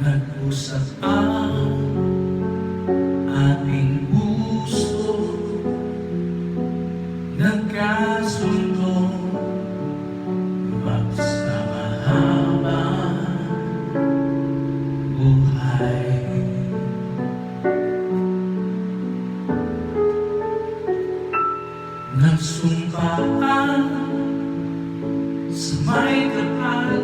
Nag-usap ang ating puso. Nagkasundo Magsama buhay. Nagsumpaan sa may kapal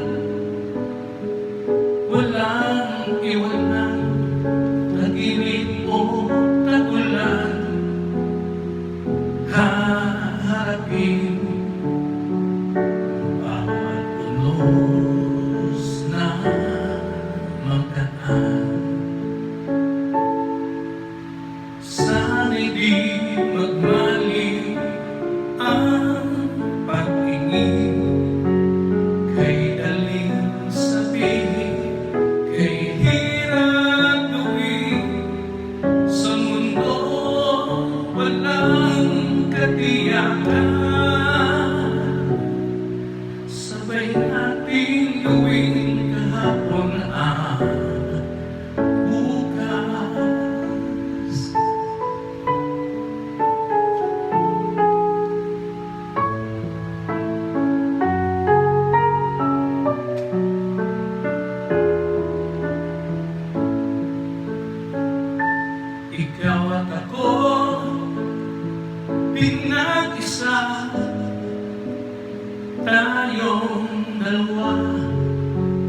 Tayong dalawa.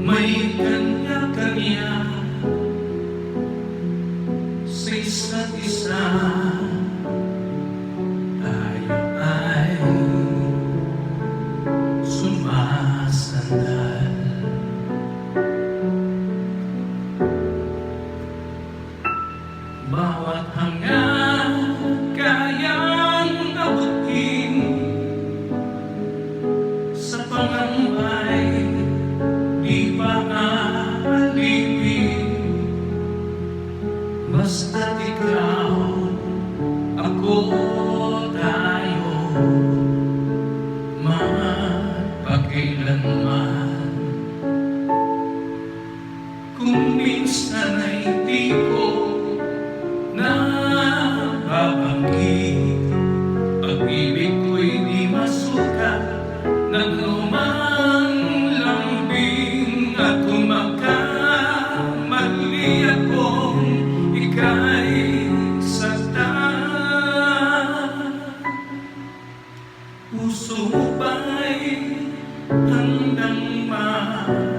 May kanya-kanya Sa isa't isa Magpakailanman Kung minsan ay di ko nababanggit Pag-ibig ko'y di masukat Nagumang lambing At kung magkamali akong ika'y saktan Puso ba'y handang mapatawad?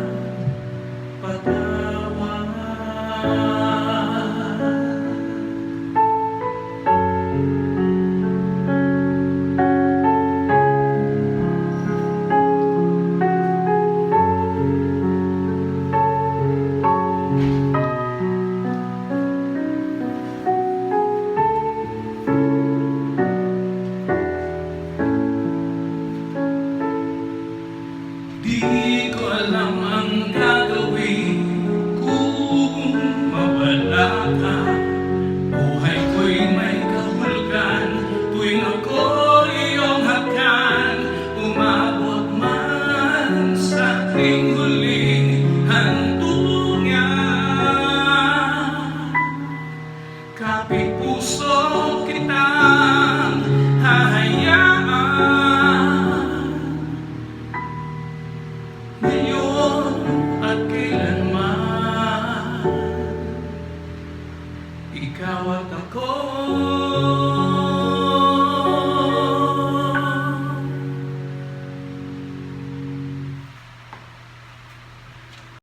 Kapit puso kitang hahayaan. Ngayon at kailanman Ikaw at ako